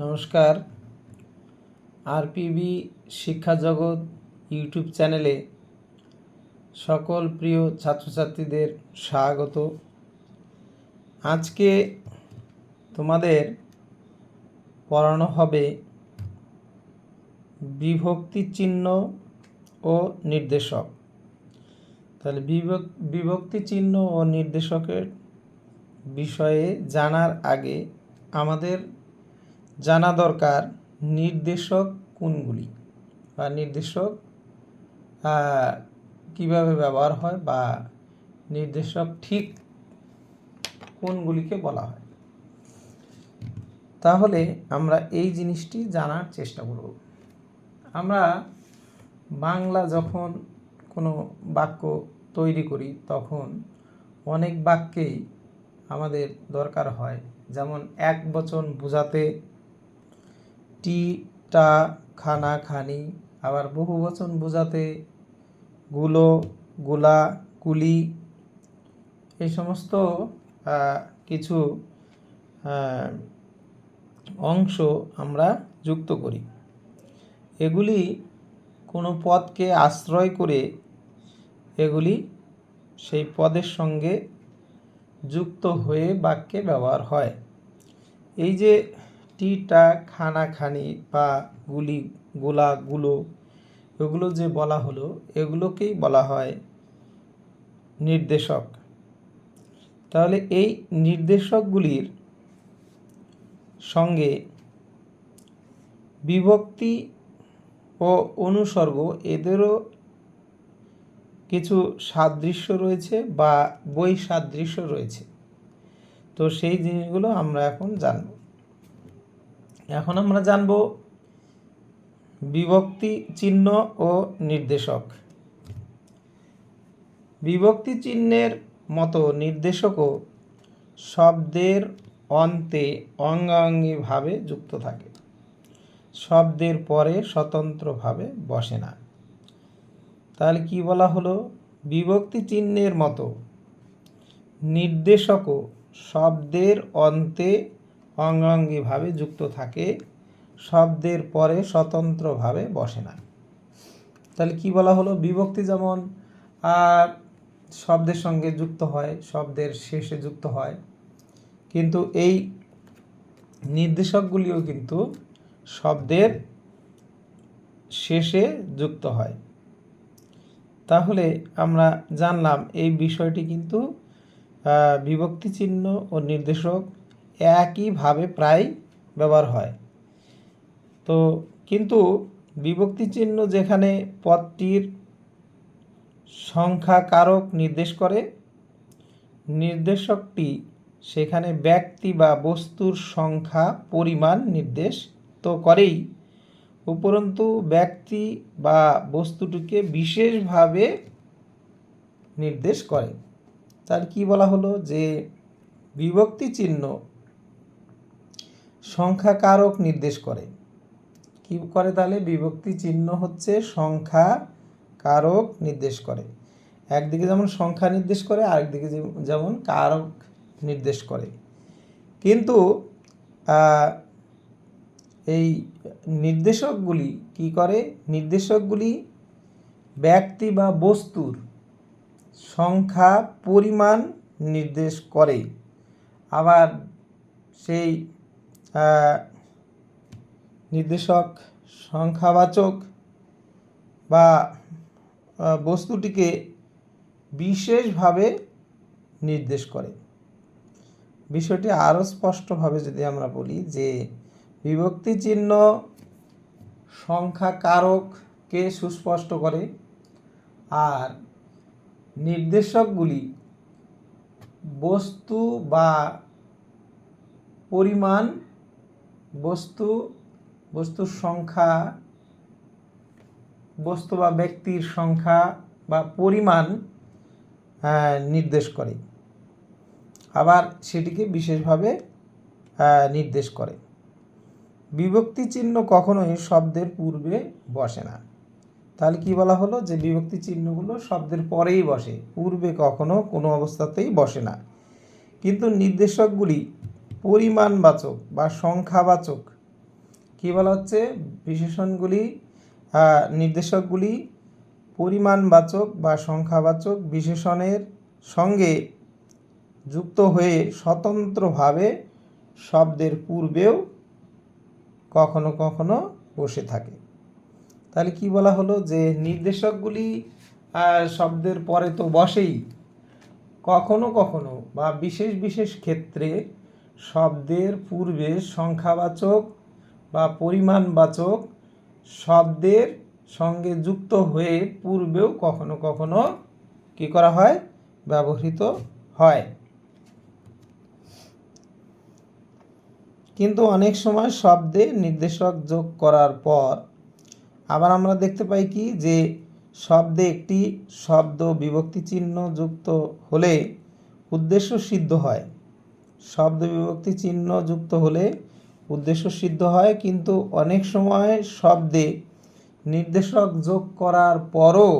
নমস্কার। আরপিবি শিক্ষা জগৎ ইউটিউব চ্যানেলে সকল প্রিয় ছাত্রছাত্রীদের স্বাগত। আজকে তোমাদের পড়ানো হবে বিভক্তি চিহ্ন ও নির্দেশক। তাহলে বিভক- বিভক্তি চিহ্ন ও নির্দেশকের বিষয়ে জানার আগে আমাদের জানা দরকার নির্দেশক কোনগুলি বা নির্দেশক কীভাবে ব্যবহার হয় বা নির্দেশক ঠিক কোনগুলিকে বলা হয়। তাহলে আমরা এই জিনিসটি জানার চেষ্টা করব। আমরা বাংলা যখন কোনো বাক্য তৈরি করি, তখন অনেক বাক্যেই আমাদের দরকার হয়। যেমন, এক বচন বোঝাতে টি টা খানা খানি আবার বহু বচন বোঝাতে গুলো, গুলা, কুলি, এই সমস্ত কিছু অংশ আমরা যুক্ত করি। এগুলি কোনো পদকে আশ্রয় করে এগুলি সেই পদের সঙ্গে যুক্ত হয়ে বাক্যে ব্যবহার হয়। এই যে টিটা খানা খানি বা গুলি গোলা গুলো এগুলো যে বলা হলো, এগুলোকেই বলা হয় নির্দেশক। তাহলে এই নির্দেশকগুলির সঙ্গে বিভক্তি ও অনুসর্গ, এদেরও কিছু সাদৃশ্য রয়েছে বা বৈসাদৃশ্য রয়েছে। তো সেই জিনিসগুলো আমরা এখন জানব। এখন আমরা জানব বিভক্তি চিহ্ন ও নির্দেশক। বিভক্তি চিহ্নের মতো নির্দেশকও শব্দের অন্তে অঙ্গাঙ্গিভাবে যুক্ত থাকে। শব্দের পরে স্বতন্ত্রভাবে বসে না। তাহলে কি বলা হলো? বিভক্তি চিহ্নের মতো নির্দেশকও শব্দের অন্তে অঙ্গাঙ্গিভাবে যুক্ত থাকে, শব্দের পরে স্বতন্ত্রভাবে বসে না। তাহলে কি বলা হলো? বিভক্তি যেমন শব্দের সঙ্গে যুক্ত হয়, শব্দের শেষে যুক্ত হয়। কিন্তু এই নির্দেশকগুলিও কিন্তু শব্দের শেষে যুক্ত হয়। তাহলে আমরা জানলাম এই বিষয়টি কিন্তু বিভক্তি চিহ্ন ও নির্দেশক একইভাবে প্রায় ব্যবহার হয়। তো কিন্তু বিভক্তি চিহ্ন যেখানে পদটির সংখ্যা কারক নির্দেশ করে, নির্দেশকটি সেখানে ব্যক্তি বা বস্তুর সংখ্যা পরিমাণ নির্দেশ তো করেই, উপরন্তু ব্যক্তি বা বস্তুটিকে বিশেষভাবে নির্দেশ করে। তার কি বলা হলো? যে বিভক্তি চিহ্ন সংখ্যা কারক নির্দেশ করে। কি করে তাহলে? বিভক্তি চিহ্ন হচ্ছে সংখ্যা কারক নির্দেশ করে। একদিকে যেমন সংখ্যা নির্দেশ করে, আরেকদিকে যেমন কারক নির্দেশ করে। কিন্তু এই নির্দেশকগুলি কি করে? নির্দেশকগুলি ব্যক্তি বা বস্তুর সংখ্যা পরিমাণ নির্দেশ করে। আবার সেই নির্দেশক, সংখ্যাবাচক বা বস্তুটিকে বিশেষভাবে নির্দেশ করে। বিষয়টি আরও স্পষ্টভাবে যদি আমরা বলি যে, বিভক্তি চিহ্ন সংখ্যা কারককে সুস্পষ্ট করে আর নির্দেশকগুলি বস্তু বা পরিমাণ বস্তু, বস্তুর সংখ্যা, বস্তু বা ব্যক্তির সংখ্যা বা পরিমাণ নির্দেশ করে। আবার সেটিকে বিশেষভাবে নির্দেশ করে। বিভক্তি চিহ্ন কখনোই শব্দের পূর্বে বসে না। তাহলে কি বলা হলো? যে বিভক্তি চিহ্নগুলো শব্দের পরেই বসে, পূর্বে কখনো কোনো অবস্থাতেই বসে না। কিন্তু নির্দেশকগুলি পরিমাণবাচক বা সংখ্যাবাচক, কি বলা হচ্ছে? বিশেষণগুলি নির্দেশকগুলি পরিমাণবাচক বা সংখ্যাবাচক বিশেষণের সঙ্গে যুক্ত হয়ে স্বতন্ত্রভাবে শব্দের পূর্বেও কখনো কখনো বসে থাকে। তাহলে কি বলা হলো যে নির্দেশকগুলি শব্দের পরে তো বসেই। কখনো কখনো বা বিশেষ বিশেষ ক্ষেত্রে শব্দের পূর্বে সংখ্যাবাচক বা পরিমাণবাচক শব্দের সঙ্গে যুক্ত হয়ে পূর্বেও কখনো কখনো কি করা হয়? ব্যবহৃত হয়। কিন্তু অনেক সময় শব্দে নির্দেশক যোগ করার পর আবার আমরা দেখতে পাই কি? যে শব্দে একটি শব্দ বিভক্তি চিহ্ন যুক্ত হলে উদ্দেশ্য সিদ্ধ হয়। শব্দ বিভক্তি চিহ্ন যুক্ত হলে উদ্দেশ্য সিদ্ধ হয়, কিন্তু অনেক সময় শব্দে নির্দেশক যোগ করার পরও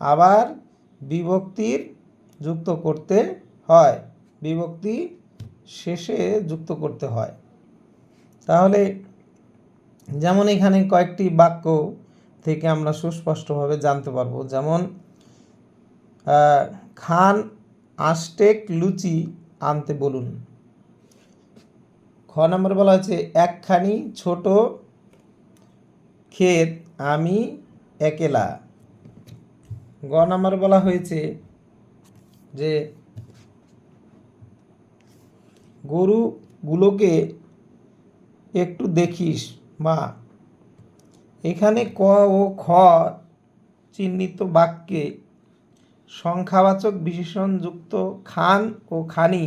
আবার বিভক্তির যুক্ত করতে হয়, বিভক্তি শেষে যুক্ত করতে হয়। তাহলে যেমন এখানে কয়েকটি বাক্য থেকে আমরা সুস্পষ্টভাবে জানতে পারব, যেমন খান আষ্টেক লুচি আনতে বলুন। নম্বর বলা হচ্ছে একখানি ছোট ক্ষেত আমি একেলা। গ নম্বর বলা হয়েছে যে, গরুগুলোকে একটু দেখিস। মা, এখানে ক ও খ চিহ্নিত বাক্যে সংখ্যাবাচক বিশেষণযুক্ত খান ও খানি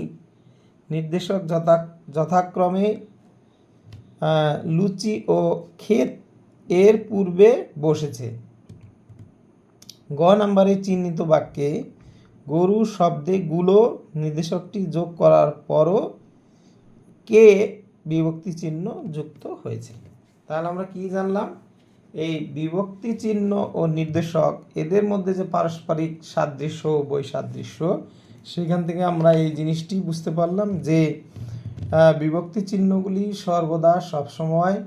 নির্দেশক যথা যথাক্রমে লুচি ও ক্ষেত এর পূর্বে বসেছে। গ নম্বরে চিহ্নিত বাক্যে গরু শব্দে গুলো নির্দেশকটি যোগ করার পরও কে বিভক্তি চিহ্ন যুক্ত হয়েছে। তাহলে আমরা কি জানলাম? এই বিভক্তি চিহ্ন ও নির্দেশক এদের মধ্যে যে পারস্পরিক সাদৃশ্য বৈসাদৃশ্য, সেখান থেকে আমরা এই জিনিসটি বুঝতে পারলাম যে বিভক্তি চিহ্নগুলি সর্বদা সবসময়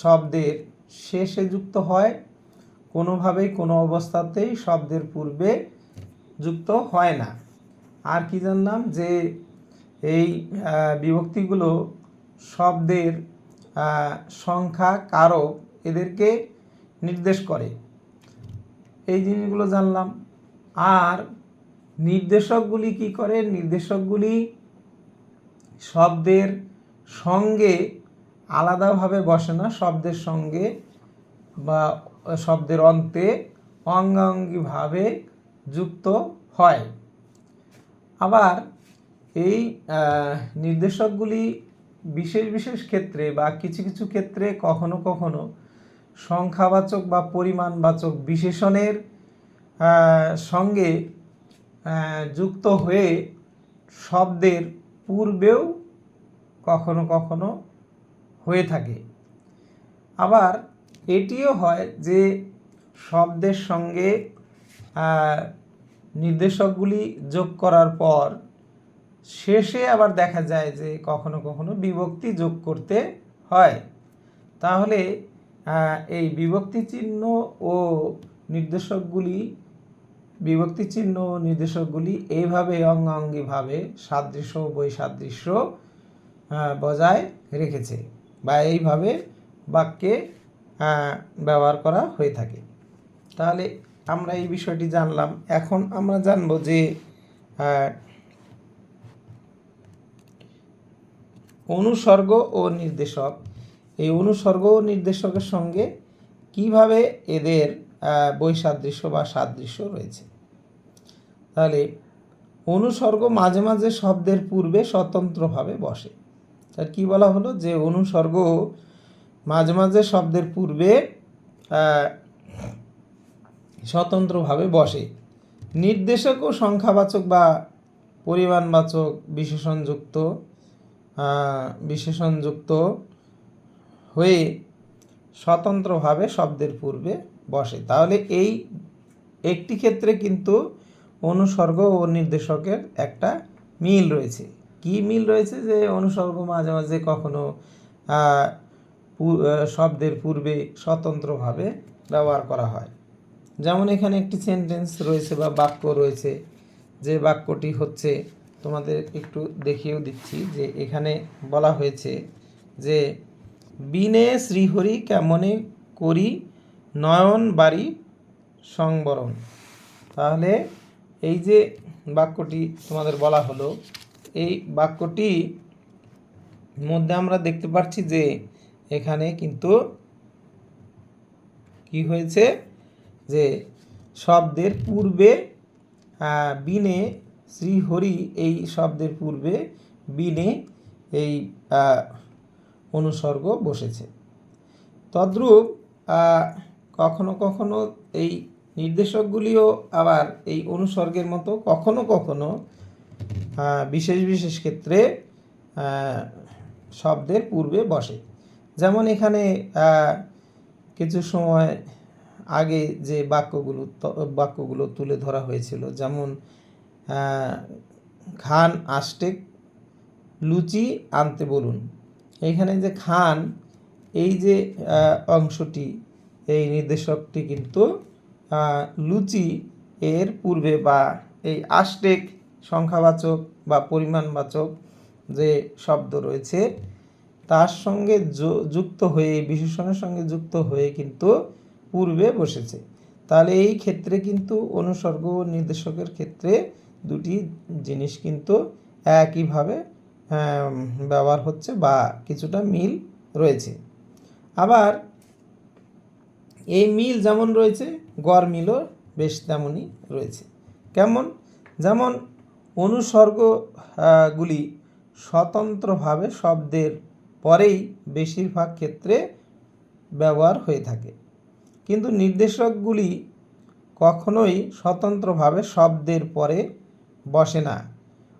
শব্দের শেষে যুক্ত হয়। কোনোভাবেই কোনো অবস্থাতেই শব্দের পূর্বে যুক্ত হয় না। আর কি জানলাম যে এই বিভক্তিগুলো শব্দের সংখ্যা, কারক এদেরকে নির্দেশ করে। এই জিনিসগুলো জানলাম। আর নির্দেশকগুলি কি করে? নির্দেশকগুলি শব্দের সঙ্গে আলাদাভাবে বসে না, শব্দের সঙ্গে বা শব্দের অন্তে অঙ্গাঙ্গিভাবে যুক্ত হয়। আবার এই নির্দেশকগুলি বিশেষ বিশেষ ক্ষেত্রে বা কিছু কিছু ক্ষেত্রে কখনো কখনো সংখ্যাবাচক বা পরিমাণবাচক বিশেষণের সঙ্গে যুক্ত হয়ে শব্দের পূর্বেও কখনো কখনো হয়ে থাকে। আবার এটিও হয় যে শব্দের সঙ্গে নির্দেশকগুলি যোগ করার পর শেষে আবার দেখা যায় যে কখনো কখনো বিভক্তি যোগ করতে হয়। তাহলে এই বিভক্তি চিহ্ন ও নির্দেশকগুলি বিভক্তি চিহ্ন নির্দেশকগুলি এইভাবে অঙ্গাঙ্গিভাবে সাদৃশ্য বৈসাদৃশ্য বজায় রেখেছে বা এইভাবে বাক্যে ব্যবহার করা হয়ে থাকে। তাহলে আমরা এই বিষয়টি জানলাম। এখন আমরা জানব যে অনুসর্গ ও নির্দেশক, এই অনুসর্গ ও নির্দেশকের সঙ্গে কীভাবে এদের বৈসাদৃশ্য বা সাদৃশ্য রয়েছে। তাহলে অনুসর্গ মাঝে মাঝে শব্দের পূর্বে স্বতন্ত্রভাবে বসে। তার কি বলা হলো? যে অনুসর্গ মাঝে মাঝে শব্দের পূর্বে স্বতন্ত্রভাবে বসে। নির্দেশক ও সংখ্যাবাচক বা পরিমাণবাচক, বিশেষণযুক্ত বিশেষণযুক্ত হয়ে স্বতন্ত্রভাবে শব্দের পূর্বে বসে। তাহলে এই একটি ক্ষেত্রে কিন্তু অনুসর্গ ও নির্দেশকের একটা মিল রয়েছে। কি মিল রয়েছে যে অনুসর্গ মাঝে মাঝে কখনো শব্দের পূর্বে স্বতন্ত্রভাবে ব্যবহার করা হয়। যেমন এখানে একটি সেন্টেন্স রয়েছে বা বাক্য রয়েছে, যে বাক্যটি হচ্ছে, তোমাদের একটু দেখিয়েও দিচ্ছি যে এখানে বলা হয়েছে যে, বিনে শ্রীহরি কেমনে করি নয়ন বাড়ি সংবরণ। তাহলে এই যে বাক্যটি তোমাদের বলা হলো, এই বাক্যটি মধ্যে আমরা দেখতে পাচ্ছি যে এখানে কিন্তু কি হয়েছে? যে শব্দের পূর্বে বিনে শ্রীহরি এই শব্দের পূর্বে বিনে এই অনুসর্গ বসেছে। তদ্রূপ কখনো কখনো এই নির্দেশকগুলিও আবার এই অনুসর্গের মতো কখনো কখনো বিশেষ বিশেষ ক্ষেত্রে শব্দের পূর্বে বসে। যেমন এখানে কিছু সময় আগে যে বাক্যগুলো বাক্যগুলো তুলে ধরা হয়েছিল, যেমন খান আষ্টেক লুচি আনতে বলুন। এখানে যে খান, এই যে অংশটি এই নির্দেশকটি কিন্তু লুচি এর পূর্বে বা এই আষ্টেক সংখ্যাবাচক বা পরিমাণবাচক যে শব্দ রয়েছে, তার সঙ্গে যুক্ত হয়ে বিশেষণের সঙ্গে যুক্ত হয়ে কিন্তু পূর্বে বসেছে। তাহলে এই ক্ষেত্রে কিন্তু অনুসর্গ নির্দেশকের ক্ষেত্রে দুটি জিনিস কিন্তু একইভাবে ব্যবহার হচ্ছে বা কিছুটা মিল রয়েছে। আবার এই মিল যেমন রয়েছে গড় মিলও বেশ তেমনই রয়েছে। কেমন? যেমন অনুসর্গ আহ, গুলি স্বতন্ত্রভাবে শব্দের পরেই বেশিরভাগ ক্ষেত্রে ব্যবহার হয়ে থাকে। কিন্তু নির্দেশকগুলি কখনোই স্বতন্ত্রভাবে শব্দের পরে বসে না।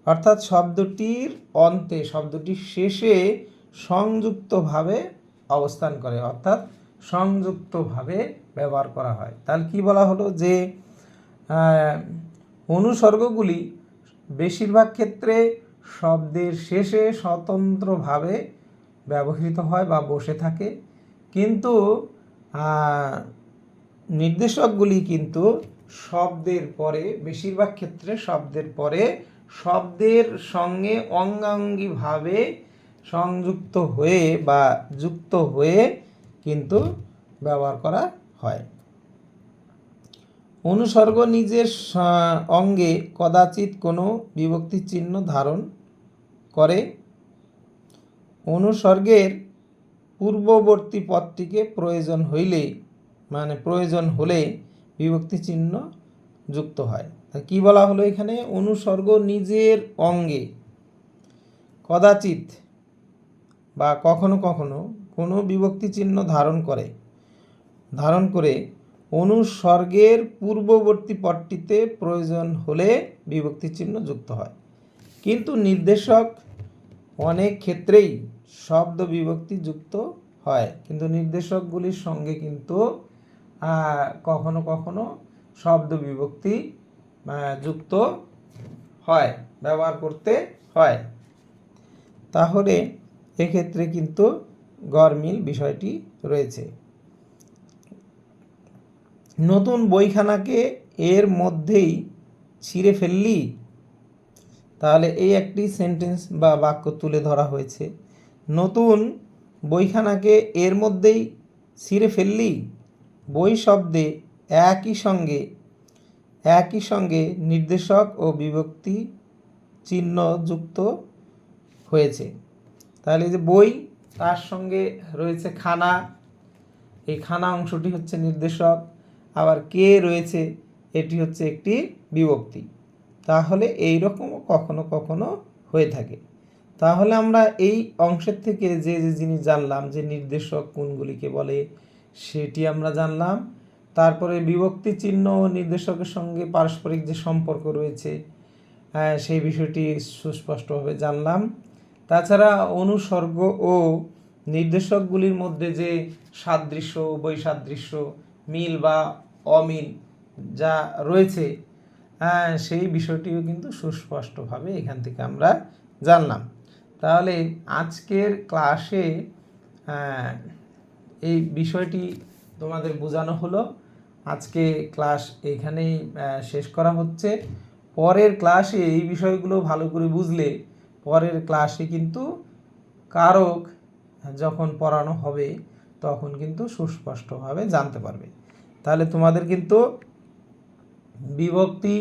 অর্থাৎ শব্দটির অন্তে শব্দটির শেষে সংযুক্তভাবে অবস্থান করে। অর্থাৎ সংযুক্তভাবে ব্যবহার করা হয়। তাহলে কি বলা হলো যে অনুসর্গগুলি বেশিরভাগ ক্ষেত্রে শব্দের শেষে স্বতন্ত্রভাবে ব্যবহৃত হয় বা বসে থাকে। কিন্তু নির্দেশকগুলি কিন্তু শব্দের পরে, বেশিরভাগ ক্ষেত্রে শব্দের পরে শব্দের সঙ্গে অঙ্গাঙ্গিভাবে সংযুক্ত হয়ে বা যুক্ত হয়ে কিন্তু ব্যবহার করা হয়। অনুসর্গ নিজের অঙ্গে কদাচিৎ কোনো বিভক্তি চিহ্ন ধারণ করে। অনুসর্গের পূর্ববর্তী পদটিকে প্রয়োজন হইলে মানে প্রয়োজন হলে বিভক্তি চিহ্ন যুক্ত হয়। তা কি বলা হলো এখানে? অনুসর্গ নিজের অঙ্গে কদাচিৎ বা কখনো কখনো কোনো বিভক্তি চিহ্ন ধারণ করে। ধারণ করে অনুসর্গের পূর্ববর্তী পদটিতে প্রয়োজন হলে বিভক্তি চিহ্ন যুক্ত হয়। কিন্তু নির্দেশক অনেক ক্ষেত্রেই শব্দ বিভক্তি যুক্ত হয়। কিন্তু নির্দেশকগুলির সঙ্গে কিন্তু কখনো কখনো শব্দ বিভক্তি যুক্ত হয়, ব্যবহার করতে হয়। তাহলে এক্ষেত্রে কিন্তু গরমিল বিষয়টি রয়েছে। নতুন বইখানাকে এর মধ্যেই ছিঁড়ে ফেললি? তাহলে এই একটি সেন্টেন্স বা বাক্য তুলে ধরা হয়েছে। নতুন বইখানাকে এর মধ্যেই ছিঁড়ে ফেললি? বই শব্দে একই সঙ্গে একই সঙ্গে নির্দেশক ও বিভক্তি চিহ্ন যুক্ত হয়েছে। তাহলে যে বই তার সঙ্গে রয়েছে খানা। এই খানা অংশটি হচ্ছে নির্দেশক। আবার কে রয়েছে, এটি হচ্ছে একটি বিভক্তি। তাহলে এই রকমও কখনো কখনো হয়ে থাকে। তাহলে আমরা এই অংশের থেকে যে যে জিনিস জানলাম, যে নির্দেশক কোনগুলিকে বলে, সেটি আমরা জানলাম। তারপরে বিভক্তি চিহ্ন ও নির্দেশকের সঙ্গে পারস্পরিক যে সম্পর্ক রয়েছে সেই বিষয়টি সুস্পষ্টভাবে জানলাম। তাছাড়া অনুসর্গ ও নির্দেশকগুলির মধ্যে যে সাদৃশ্য, বৈসাদৃশ্য, মিল বা অমিল যা রয়েছে হ্যাঁ সেই বিষয়টিও কিন্তু সুস্পষ্টভাবে এখান থেকে আমরা জানলাম। তাহলে আজকের ক্লাসে এই বিষয়টি তোমাদের বোঝানো হলো। আজকে ক্লাস এখানেই শেষ করা হচ্ছে। পরের ক্লাসে এই বিষয়গুলো ভালো করে বুঝলে পরের ক্লাসে কিন্তু কারক যখন পড়ানো হবে, তখন কিন্তু সুস্পষ্টভাবে জানতে পারবে। তাহলে তোমাদের কিন্তু বিভক্তি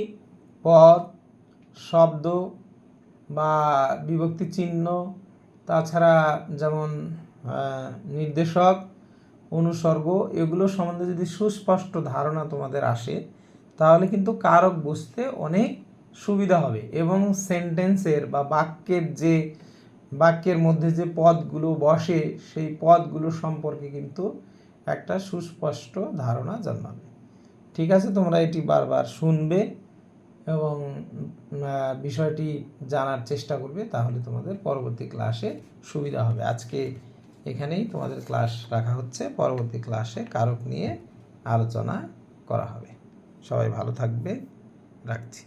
পদ, শব্দ বা বিভক্তি চিহ্ন, তাছাড়া যেমন নির্দেশক, অনুসর্গ, এগুলো সম্বন্ধে যদি সুস্পষ্ট ধারণা তোমাদের আসে, তাহলে কিন্তু কারক বুঝতে অনেক সুবিধা হবে এবং সেন্টেন্সের বা বাক্যের যে, বাক্যের মধ্যে যে পদগুলো বসে সেই পদগুলো সম্পর্কে কিন্তু একটা সুস্পষ্ট ধারণা জন্মাবে। ঠিক আছে, তোমরা এটি বারবার শুনবে এবং বিষয়টি জানার চেষ্টা করবে, তাহলে তোমাদের পরবর্তী ক্লাসে সুবিধা হবে। আজকে এখানেই তোমাদের ক্লাস রাখা হচ্ছে। পরবর্তী ক্লাসে কারক নিয়ে আলোচনা করা হবে। সবাই ভালো থাকবে। রাখছি।